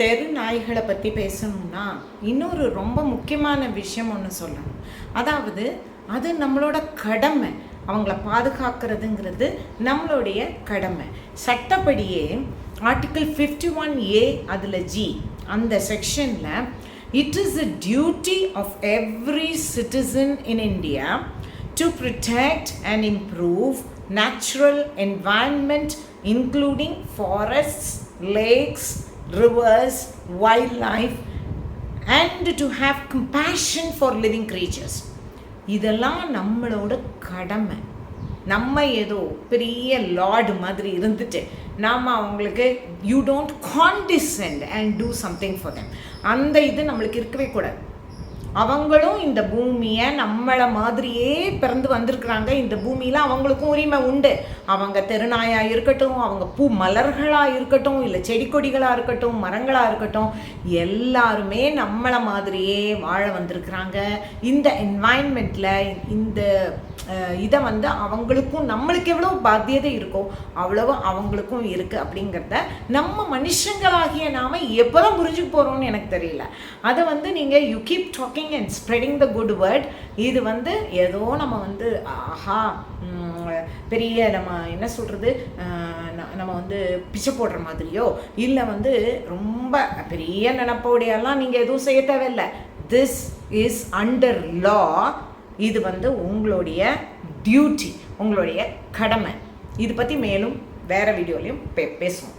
தெரு நாய்களை பற்றி பேசணும்னா இன்னொரு ரொம்ப முக்கியமான விஷயம் ஒன்று சொல்லணும். அதாவது அது நம்மளோட கடமை. அவங்கள பாதுகாக்கிறதுங்கிறது நம்மளுடைய கடமை. சட்டப்படியே ஆர்டிக்கிள் ஃபிஃப்டி ஒன் ஏ அதில் ஜி அந்த செக்ஷனில் it is the duty of every citizen in India to protect and improve natural environment including forests lakes rivers wildlife and to have compassion for living creatures. இதெல்லாம் நம்மளோட கடமை. நம்ம ஏதோ பெரிய Lord மாதிரி இருந்துட்டு நாம் அவங்களுக்கு you don't condescend and do something for them அந்த இது நம்மளுக்கு இருக்கவே கூடாது. அவங்களும் இந்த பூமியை நம்மளை மாதிரியே பிறந்து வந்திருக்கிறாங்க. இந்த பூமியில் அவங்களுக்கும் உரிமை உண்டு. அவங்க தெருநாயாக இருக்கட்டும் அவங்க பூ மலர்களாக இருக்கட்டும் இல்லை செடி கொடிகளாக இருக்கட்டும் மரங்களாக இருக்கட்டும் எல்லாருமே நம்மளை மாதிரியே வாழ வந்திருக்கிறாங்க. இந்த என்வாயன்மெண்ட்டில் இந்த இதை வந்து அவங்களுக்கும் நம்மளுக்கு எவ்வளோ பாத்தியதை இருக்கோ அவ்வளவு அவங்களுக்கும் இருக்குது அப்படிங்கிறத நம்ம மனுஷங்களாகிய நாம் எப்போதான் புரிஞ்சுக்க போகிறோம்னு எனக்கு தெரியல. அதை வந்து நீங்கள் you keep talking and spreading the good word இது வந்து ஏதோ நம்ம வந்து ஆஹா பெரிய நம்ம என்ன சொல்கிறது நம்ம வந்து பிச்சை போடுற மாதிரியோ இல்லை வந்து ரொம்ப பெரிய நினப்போடையெல்லாம் நீங்கள் எதுவும் செய்ய தேவையில்லை. திஸ் இஸ் அண்டர் லா இது வந்து உங்களுடைய டியூட்டி உங்களுடைய கடமை. இது பற்றி மேலும் வேறு வீடியோலையும் பே பேசுவோம்.